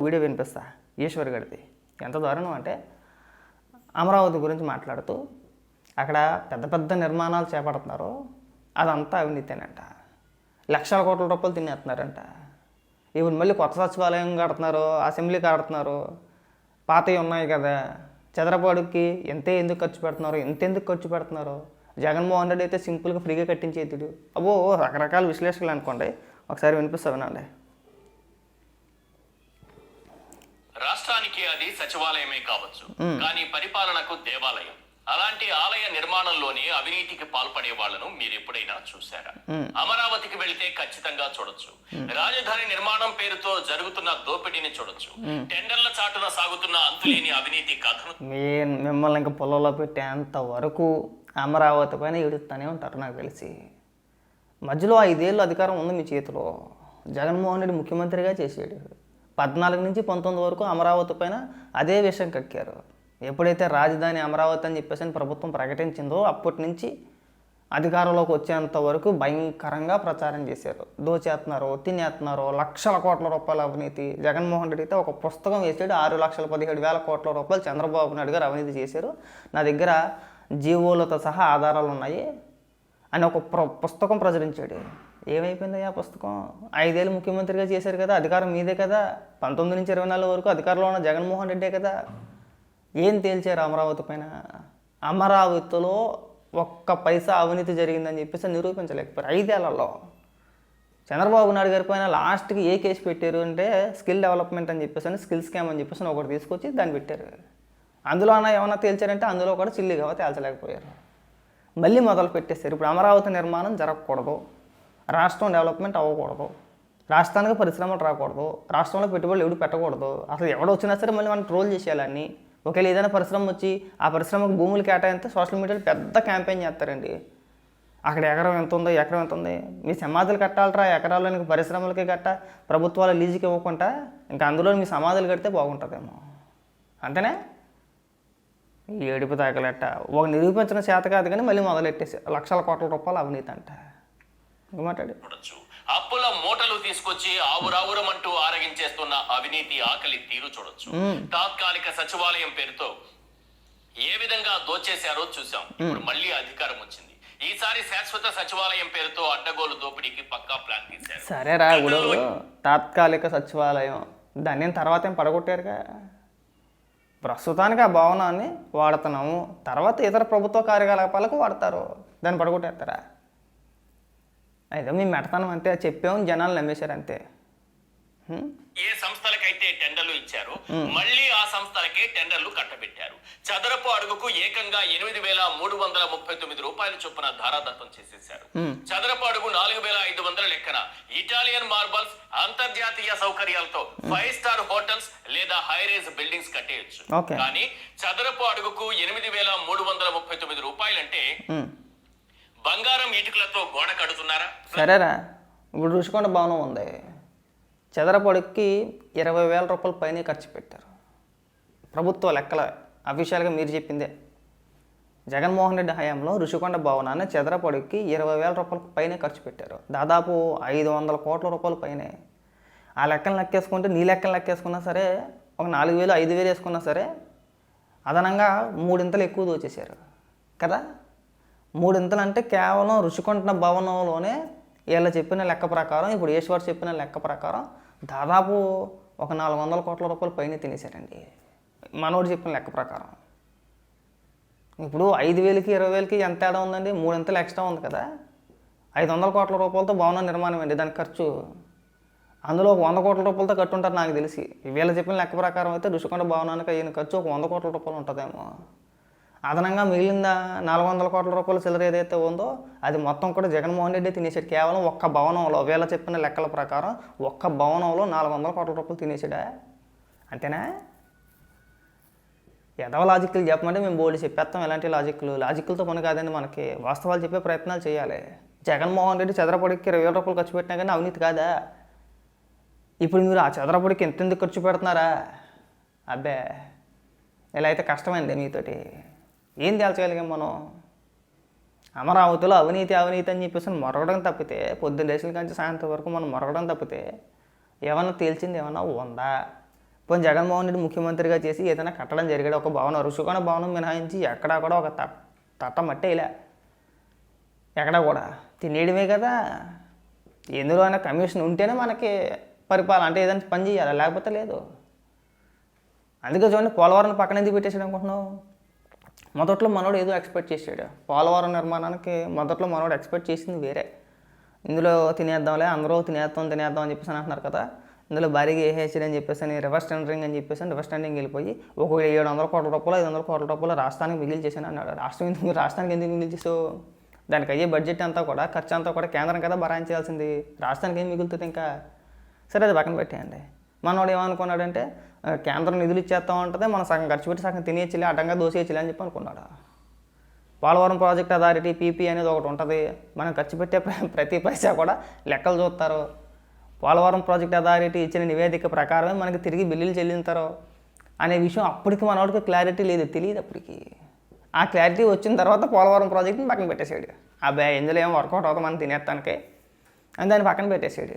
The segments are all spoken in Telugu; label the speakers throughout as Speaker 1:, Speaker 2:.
Speaker 1: వీడియో వినిపిస్తా. ఈశ్వర్ గడిది ఎంత దారుణం అంటే అమరావతి గురించి మాట్లాడుతూ అక్కడ పెద్ద పెద్ద నిర్మాణాలు చేపడుతున్నారు. అదంతా అవినీతేనంట. లక్షల కోట్ల రూపాయలు తినేస్తున్నారంట. ఇప్పుడు మళ్ళీ కొత్త సచివాలయం కడుతున్నారు అసెంబ్లీ కడుతున్నారు. పాతవి ఉన్నాయి కదా. చదరపాడుకి ఎంతే ఎందుకు ఖర్చు పెడుతున్నారు ఎంత ఎందుకు ఖర్చు పెడుతున్నారు? జగన్మోహన్ రెడ్డి అయితే సింపుల్గా ఫ్రీగా కట్టించేతుడు అబ్బో రకరకాల విశ్లేషకులు అనుకోండి. ఒకసారి వినిపిస్తా వినండి.
Speaker 2: రాష్ట్రానికి అది సచివాలయమే కావచ్చు. కానీ పరిపాలనకు దేవాలయం. అలాంటి ఆలయ నిర్మాణంలోనే అవినీతికి పాల్పడే వాళ్ళను మీరు ఎప్పుడైనా చూశారా అమరావతికి వెళితే ఖచ్చితంగా చూడొచ్చు. రాజధాని నిర్మాణం పేరుతో జరుగుతున్న దోపిడీని చూడొచ్చు. టెండర్ల చాటున సాగుతున్న అంతులేని అవినీతి కథను.
Speaker 1: మిమ్మల్ని ఇంకా పొలంలో పెట్టేంత వరకు అమరావతి పైన ఏడుస్తూనే ఉంటారు నాకు తెలిసి. మధ్యలో ఐదేళ్ళు అధికారం ఉంది మీ చేతిలో. జగన్మోహన్ రెడ్డి ముఖ్యమంత్రిగా చేసాడు. పద్నాలుగు నుంచి పంతొమ్మిది వరకు అమరావతి పైన అదే విషయం కక్కారు. ఎప్పుడైతే రాజధాని అమరావతి అని చెప్పేసి అని ప్రభుత్వం ప్రకటించిందో అప్పటి నుంచి అధికారంలోకి వచ్చేంత వరకు భయంకరంగా ప్రచారం చేశారు. దోచేస్తున్నారు తినేస్తున్నారు లక్షల కోట్ల రూపాయల అవినీతి. జగన్మోహన్ రెడ్డి అయితే ఒక పుస్తకం వేసాడు ఆరు లక్షల పదిహేడు వేల కోట్ల రూపాయలు చంద్రబాబు నాయుడు గారు అవినీతి చేశారు. నా దగ్గర జీవోలతో సహా ఆధారాలు ఉన్నాయి అని ఒక ప్ర పుస్తకం ప్రచురించాడు. ఏమైపోయింది ఆ పుస్తకం? ఐదేళ్ళు ముఖ్యమంత్రిగా చేశారు కదా అధికారం మీదే కదా పంతొమ్మిది నుంచి ఇరవై నాలుగు వరకు అధికారంలో ఉన్న జగన్మోహన్ రెడ్డే కదా. ఏం తేల్చారు అమరావతి పైన? అమరావతిలో ఒక్క పైసా అవినీతి జరిగిందని చెప్పేసి నిరూపించలేకపోయారు ఐదేళ్ళలో. చంద్రబాబు నాయుడు గారి పైన లాస్ట్కి ఏ కేసు పెట్టారు అంటే స్కిల్ డెవలప్మెంట్ అని చెప్పేసి అని స్కిల్ స్కామ్ అని చెప్పేసి ఒకటి తీసుకొచ్చి దాన్ని పెట్టారు. అందులో అన్న ఏమైనా తేల్చారంటే అందులో కూడా చిల్లిగా తేల్చలేకపోయారు. మళ్ళీ మొదలు పెట్టేశారు ఇప్పుడు అమరావతి నిర్మాణం జరగకూడదు. రాష్ట్రం డెవలప్మెంట్ అవ్వకూడదు. రాష్ట్రానికి పరిశ్రమలు రాకూడదు. రాష్ట్రంలో పెట్టుబడులు ఎవడు పెట్టకూడదు. అసలు ఎవడు వచ్చినా సరే మళ్ళీ మనం ట్రోల్ చేసేయాలని ఒకవేళ ఏదైనా పరిశ్రమ వచ్చి ఆ పరిశ్రమకు భూములు కేటాయిస్తే సోషల్ మీడియాలో పెద్ద క్యాంపెయిన్ చేస్తారండి. అక్కడ ఎకరం ఎంత ఉందో ఎకరం ఎంత ఉంది? మీ సమాధులు కట్టాలరా? ఎకరాలకి పరిశ్రమలకి కట్ట? ప్రభుత్వాలు లీజుకి ఇవ్వకుండా ఇంకా అందులో మీ సమాధులు కడితే బాగుంటుందేమో. అంతేనా? ఏడుపు తాకలెట్ట ఒక నిరూపించిన చేత కాదు కానీ మళ్ళీ మొదలెట్టేసి లక్షల కోట్ల రూపాయలు అవినీతి అంట. మాట్లాడు.
Speaker 2: అప్పుల మూటలు తీసుకొచ్చి ఆవురావురమంటూ ఆరగించేస్తున్న అవినీతి ఆకలి తీరు చూడొచ్చు. తాత్కాలిక సచివాలయం పేరుతో ఏ విధంగా దోచేశారో చూసాం ఇప్పుడు మళ్ళీ అధికారం వచ్చింది. ఈసారి శాశ్వత సచివాలయం పేరుతో అడ్డగోలు దోపిడీకి పక్కా ప్లాన్ తీశారు.
Speaker 1: సరేరా ఇప్పుడు తాత్కాలిక సచివాలయం. దాన్ని తర్వాత ఏం పడగొట్టారుగా? ప్రస్తుతానికి ఆ భవనాన్ని వాడుతున్నాము. తర్వాత ఇతర ప్రభుత్వ కార్యకలాపాలకు వాడతారు. దాన్ని పడగొట్టేస్తారా? అయితే మేము మెడతానం అంతే చెప్పాము జనాలు నమ్మేశారు అంతే?
Speaker 2: ఏ సంస్థలకైతే టెండర్లు ఇచ్చారో మళ్ళీ ఆ సంస్థలకే టెండర్లు కట్టబెట్టారు చదరపు అడుగుకు ఏకంగా ఎనిమిది వేల మూడు వందల ముప్పై తొమ్మిది రూపాయల చొప్పున ధారాదత్తం చేసేశారు చదరపు అడుగు నాలుగు వేల ఐదు వందల లెక్కన ఇటాలియన్ మార్బల్స్ అంతర్జాతీయ సౌకర్యాలతో ఫైవ్ స్టార్ హోటల్స్ లేదా హైరేజ్ బిల్డింగ్స్ కట్టేయచ్చు. కానీ చదరపు అడుగుకు ఎనిమిది వేల మూడు వందల ముప్పై తొమ్మిది రూపాయలంటే. బంగారం ఇటుకలతో గోడ కడుతున్నారా?
Speaker 1: సరేరా. ఇప్పుడు రుషికొండ భవనం ఉంది. చదరపొడికి ఇరవై వేల రూపాయల పైనే ఖర్చు పెట్టారు. ప్రభుత్వ లెక్కల అఫీషియల్గా మీరు చెప్పిందే. జగన్మోహన్ రెడ్డి హయాంలో ఋషికొండ భవనాన్ని చదరపొడికి ఇరవై వేల రూపాయల పైనే ఖర్చు పెట్టారు. దాదాపు ఐదు వందల కోట్ల రూపాయల పైనే. ఆ లెక్కలు లెక్కేసుకుంటే నీ లెక్కలు లెక్కేసుకున్నా సరే ఒక నాలుగు వేలు ఐదు వేలు వేసుకున్నా సరే అదనంగా మూడింతలు ఎక్కువ దోచేశారు. కదా? మూడింతలు అంటే కేవలం రుషికొండ భవనంలోనే వీళ్ళ చెప్పిన లెక్క ప్రకారం ఇప్పుడు ఈశ్వర్ చెప్పిన లెక్క ప్రకారం దాదాపు ఒక నాలుగు వందల కోట్ల రూపాయలు పైన తినేశారండి. మనోడు చెప్పిన లెక్క ప్రకారం. ఇప్పుడు ఐదు వేలకి ఇరవై వేలకి ఎంత తేడా ఉందండి? మూడింతలు ఎక్స్ట్రా ఉంది కదా. ఐదు వందల కోట్ల రూపాయలతో భవనం నిర్మాణం అండి దాని ఖర్చు. అందులో ఒక వంద కోట్ల రూపాయలతో కట్టుంటారు నాకు తెలిసి. వీళ్ళ చెప్పిన లెక్క ప్రకారం అయితే రుషికొండ భవనానికి అయిన ఖర్చు ఒక వంద కోట్ల రూపాయలు ఉంటుందేమో. అదనంగా మిగిలిందా నాలుగు వందల కోట్ల రూపాయల చిల్లర ఏదైతే ఉందో అది మొత్తం కూడా జగన్మోహన్ రెడ్డి తినేసాడు. కేవలం ఒక్క భవనంలో వేళ చెప్పిన లెక్కల ప్రకారం ఒక్క భవనంలో నాలుగు వందల కోట్ల రూపాయలు తినేసాడా? అంతేనా? ఎదవ లాజిక్లు చెప్పమంటే మేము బోల్డ్ చెప్పేస్తాం. ఎలాంటి లాజిక్లు లాజిక్లతో పని కాదండి మనకి. వాస్తవాలు చెప్పే ప్రయత్నాలు చేయాలి. జగన్మోహన్ రెడ్డి చదరపడికి ఇరవై వేల రూపాయలు ఖర్చు పెట్టినా కానీ అవినీతి కాదా? ఇప్పుడు మీరు ఆ చదరపడికి ఎంతెందుకు ఖర్చు పెడుతున్నారా? అబ్బే ఇలా అయితే కష్టమైంది మీతోటి. ఏం తేల్చగలిగాం మనం? అమరావతిలో అవినీతి అవినీతి అని చెప్పేసి మొరగడం తప్పితే పొద్దున్న దేశాల కంచి సాయంత్రం వరకు మనం మొరగడం తప్పితే ఏమన్నా తేల్చింది ఏమన్నా ఉందా? పోనీ జగన్మోహన్ రెడ్డి ముఖ్యమంత్రిగా చేసి ఏదైనా కట్టడం జరిగాడు? ఒక భవనం రుషుకొన భవనం మినహాయించి ఎక్కడా కూడా ఒక తట్ తట్ట మట్టేలా ఎక్కడా కూడా. తినేయడమే కదా. ఎందులో అయినా కమిషన్ ఉంటేనే మనకి పరిపాలన అంటే ఏదైనా పని చేయాలి? లేకపోతే లేదు. అందుకే చూడండి పోలవరం పక్కన ఎందుకు పెట్టేసాడు అనుకుంటున్నావు? మొదట్లో మనోడు ఏదో ఎక్స్పెక్ట్ చేసాడు పోలవరం నిర్మాణానికి మొదట్లో మనోడు ఎక్స్పెక్ట్ చేసింది వేరే. ఇందులో తినేద్దాంలే అందరూ తినేద్దాం తినేద్దాం అని చెప్పేసి అంటున్నారు కదా. ఇందులో భారీగా ఏహెచ్డి అని చెప్పేసి అని రివర్స్ టెండరింగ్ అని చెప్పేసి రివర్స్ టెండరింగ్ వెళ్ళిపోయి ఒక ఏడు వందల కోట్ల రూపాయలు ఐదు వందల కోట్ల రూపాయలు రాష్ట్రానికి మిగిలి చేశాను అన్నాడు. రాష్ట్రం ఎందుకు రాష్ట్రానికి ఎందుకు మిగిలి చేసావు దానికి అయ్యే బడ్జెట్ అంతా కూడా ఖర్చు అంతా కూడా కేంద్రం కదా భరాయించాల్సింది. రాష్ట్రానికి ఏం మిగులుతుంది ఇంకా? సరే అది పక్కన పెట్టేయండి. మనోడు ఏమనుకున్నాడంటే కేంద్రం నిధులు ఇచ్చేస్తా ఉంటుంది మనం సగం ఖర్చు పెట్టి సగం తినేయచ్చులే అడ్డంగా దోసేయచ్చులే అని చెప్పి అనుకున్నాడు పోలవరం ప్రాజెక్ట్ అథారిటీ పీపీ అనేది ఒకటి ఉంటుంది. మనం ఖర్చు పెట్టే ప్ర- ప్రతి పైసా కూడా లెక్కలు చూస్తారు. పోలవరం ప్రాజెక్ట్ అథారిటీ ఇచ్చిన నివేదిక ప్రకారమే మనకి తిరిగి బిల్లులు చెల్లింతారు అనే విషయం అప్పటికి మనవాడికి క్లారిటీ లేదు తెలియదు అప్పటికి. ఆ క్లారిటీ వచ్చిన తర్వాత పోలవరం ప్రాజెక్ట్ని పక్కన పెట్టేసాడు అబ్బాయి ఇందులో ఏం వర్కౌట్ అవుతుంది మనం తినేస్తానికి అని దాన్ని పక్కన పెట్టేశాడు.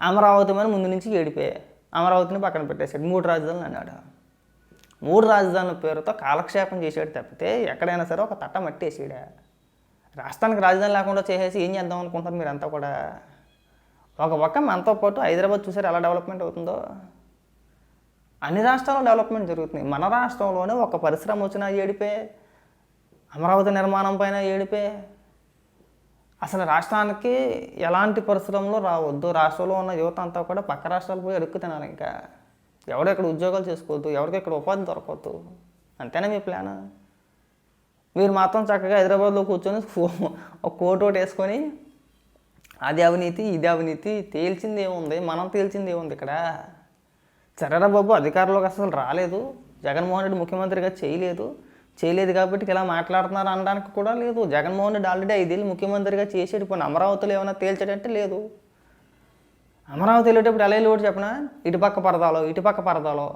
Speaker 1: అమరావతి మీద ముందు నుంచి ఏడిపోయాయి అమరావతిని పక్కన పెట్టేశాడు. మూడు రాజధానులు అన్నాడు. మూడు రాజధానుల పేరుతో కాలక్షేపం చేసాడు తప్పితే ఎక్కడైనా సరే ఒక తట్ట మట్టేసాడా రాష్ట్రానికి రాజధాని లేకుండా చేసేసి ఏం చేద్దాం అనుకుంటారు మీరంతా కూడా? ఒక పక్క మనతో పాటు హైదరాబాద్ చూసారు ఎలా డెవలప్మెంట్ అవుతుందో? అన్ని రాష్ట్రాల్లో డెవలప్మెంట్ జరుగుతుంది. మన రాష్ట్రంలోనే ఒక పరిశ్రమ వచ్చినా ఏడిపే అమరావతి నిర్మాణం పైన ఏడిపే అసలు రాష్ట్రానికి ఎలాంటి పరిశ్రమలు రావద్దు. రాష్ట్రంలో ఉన్న యువత అంతా కూడా పక్క రాష్ట్రాలు పోయి అడుక్కు తినాలి ఇంకా. ఎవరు ఇక్కడ ఉద్యోగాలు చేసుకోవద్దు ఎవరికి ఇక్కడ ఉపాధి దొరకవద్దు. అంతేనా మీ ప్లాన్? మీరు మాత్రం చక్కగా హైదరాబాద్లో కూర్చొని ఒక కోట్ ఒకటి వేసుకొని అది అవినీతి ఇది అవినీతి తేల్చింది ఏముంది? మనం తేల్చింది ఏముంది ఇక్కడ? సరేరా బాబు అధికారంలోకి అసలు రాలేదు. జగన్మోహన్ రెడ్డి ముఖ్యమంత్రిగా చేయలేదు. చేయలేదు కాబట్టి ఇలా మాట్లాడుతున్నారు అనడానికి కూడా లేదు. జగన్మోహన్ రెడ్డి ఆల్రెడీ ఐదేళ్ళు ముఖ్యమంత్రిగా చేసాడు ఇప్పుడు అమరావతిలో ఏమైనా తేల్చాడంటే లేదు. అమరావతి వెళ్ళేటప్పుడు ఎలా వెళ్ళి చెప్పిన? ఇటుపక్క పరదాలో ఇటుపక్క పరదాలో.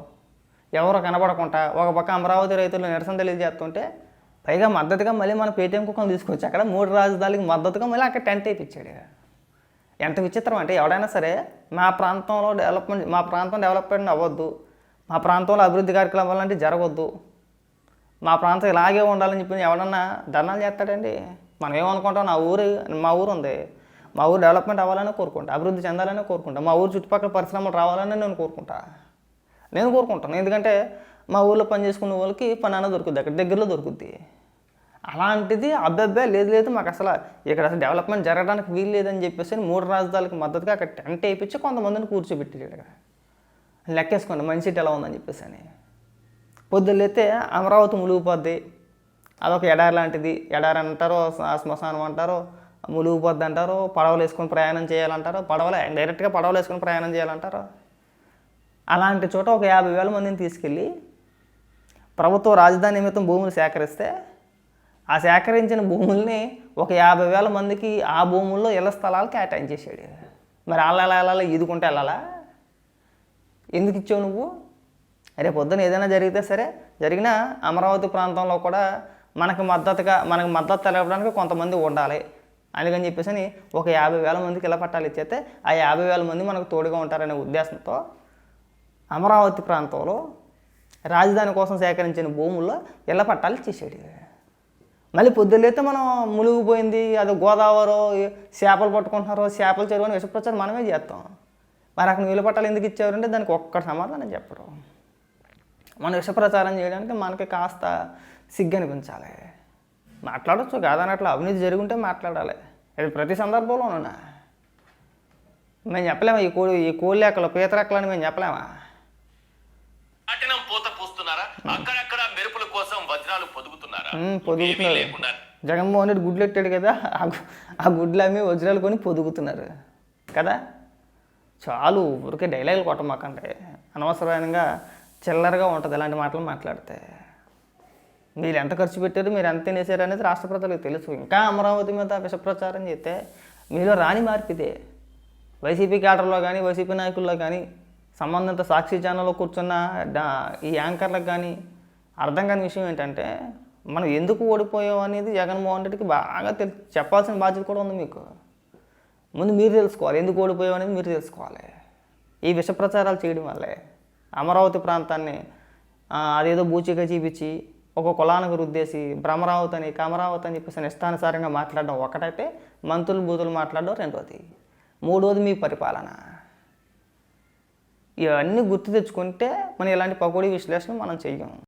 Speaker 1: ఎవరు కనబడకుండా ఒక పక్క అమరావతి రైతులు నిరసన తెలియజేస్తుంటే పైగా మద్దతుగా మళ్ళీ మన పేటీఎం కుక్కను తీసుకొచ్చి అక్కడ మూడు రాజధానికి మద్దతుగా మళ్ళీ అక్కడ టెంట్ వేయించాడు. ఎంత విచిత్రం అంటే ఎవడైనా సరే మా ప్రాంతంలో డెవలప్మెంట్ మా ప్రాంతం డెవలప్మెంట్ అవ్వద్దు. మా ప్రాంతంలో అభివృద్ధి కార్యక్రమాలు అంటే జరగవద్దు మా ప్రాంతం ఇలాగే ఉండాలని చెప్పి ఎవడన్నా ధర్నాలు చేస్తాడండి? మనం ఏమనుకుంటాం నా ఊరు మా ఊరు ఉంది. మా ఊరు డెవలప్మెంట్ అవ్వాలని కోరుకుంటా అభివృద్ధి చెందాలని కోరుకుంటా మా ఊరు చుట్టుపక్కల పరిశ్రమలు రావాలని నేను కోరుకుంటా. నేను కోరుకుంటాను. ఎందుకంటే మా ఊర్లో పని చేసుకునే వాళ్ళకి పని అన్న దొరుకుద్ది అక్కడ దగ్గరలో దొరుకుద్ది. అలాంటిది అబ్బబ్బే లేదు లేదు మాకు అసలు ఇక్కడ అసలు డెవలప్మెంట్ జరగడానికి వీలు లేదని చెప్పేసి మూడు రాజధానికి మద్దతుగా అక్కడ టెంట్ వేయించి కొంతమందిని కూర్చోబెట్టారు ఇక్కడ. లెక్కేసుకోండి మంచి ఎలా ఉందని చెప్పేసి అని. పొద్దున్నైతే అమరావతి ములిగిపోద్ది అదొక ఎడారి లాంటిది. ఎడారి అంటారో శ్మశానం అంటారో ములిగిపోద్ది అంటారు పడవలు వేసుకొని ప్రయాణం చేయాలంటారు పడవలే డైరెక్ట్గా పడవలు వేసుకొని ప్రయాణం చేయాలంటారు. అలాంటి చోట ఒక యాభై వేల మందిని తీసుకెళ్ళి ప్రభుత్వ రాజధాని నిమిత్తం భూములు సేకరిస్తే ఆ సేకరించిన భూముల్ని ఒక యాభై వేల మందికి ఆ భూముల్లో ఇళ్ళ స్థలాలు కేటాయించేసాడు మరి అలా ఎలా వెళ్ళాలి? ఈదుకుంటే వెళ్ళాలా? ఎందుకు ఇచ్చావు నువ్వు? రేపు పొద్దున ఏదైనా జరిగితే సరే జరిగిన అమరావతి ప్రాంతంలో కూడా మనకు మద్దతుగా మనకు మద్దతు తెలపడానికి కొంతమంది ఉండాలి. అందుకని చెప్పేసి అని ఒక యాభై వేల మందికి ఇలా పట్టాలు ఇచ్చేస్తే ఆ యాభై వేల మంది మనకు తోడుగా ఉంటారనే ఉద్దేశంతో అమరావతి ప్రాంతంలో రాజధాని కోసం సేకరించిన భూముల్లో ఇళ్ళ పట్టాలు ఇచ్చేసాడు మళ్ళీ పొద్దున్నైతే మనం మునిగిపోయింది అది గోదావరి చేపలు పట్టుకుంటున్నారో చేపలు చెరువు అని విషప్రచారం మనమే చేస్తాం. మరి అక్కడ నీళ్ళ పట్టాలు ఎందుకు ఇచ్చారంటే దానికి ఒక్క సమాధానం చెప్పరు. మనం విషప్రచారం చేయడానికి మనకి కాస్త సిగ్గు అనిపించాలి మాట్లాడచ్చు కాదనట్లు అవినీతి జరుగుంటే మాట్లాడాలి. అది ప్రతి సందర్భంలోనూ మేము చెప్పలేమా ఈ కోడి ఈ కోళ్ళ ఎక్కలు పీతరెక్కలని మేము చెప్పలేమా?
Speaker 2: పూత పూస్తున్నారా? అక్కడక్కడ మెరుపుల కోసం వజ్రాలు పొదుగుతున్నారా?
Speaker 1: పొదుగుతున్నారు. జగన్మోహన్ రెడ్డి గుడ్లు ఎట్టాడు కదా ఆ గుడ్లు అమ్మి వజ్రాలు కొని పొదుగుతున్నారు కదా? చాలు ఊరికే డైలాగులు కొట్టమాకండి. అనవసరంగా చిల్లరగా ఉంటుంది ఇలాంటి మాటలు మాట్లాడితే. మీరు ఎంత ఖర్చు పెట్టారు మీరు ఎంత తినేశారు అనేది రాష్ట్ర ప్రజలకు తెలుసు. ఇంకా అమరావతి మీద విషప్రచారం చేస్తే మీలో రాని మార్పిదే వైసీపీ క్యాడర్లో కానీ వైసీపీ నాయకుల్లో కానీ సంబంధిత సాక్షి ఛానల్లో కూర్చున్న ఈ యాంకర్లకు కానీ అర్థం కాని విషయం ఏంటంటే మనం ఎందుకు ఓడిపోయాం అనేది జగన్మోహన్ రెడ్డికి బాగా తెలి చెప్పాల్సిన బాధ్యత కూడా ఉంది మీకు. ముందు మీరు తెలుసుకోవాలి ఎందుకు ఓడిపోయాం అనేది మీరు తెలుసుకోవాలి. ఈ విష ప్రచారాలు చేయడం వల్లే. అమరావతి ప్రాంతాన్ని అదేదో బూచిగా చూపించి ఒక కులానికి రుద్దేసి భ్రమరావతి అని కమరావతి అని చెప్పేసి ఇష్టానుసారంగా మాట్లాడడం ఒకటైతే మంతులు బూతులు మాట్లాడడం రెండోది. మూడోది మీ పరిపాలన. ఇవన్నీ గుర్తు తెచ్చుకుంటే మనం ఇలాంటి పకోడీ విశ్లేషణ మనం చెయ్యం.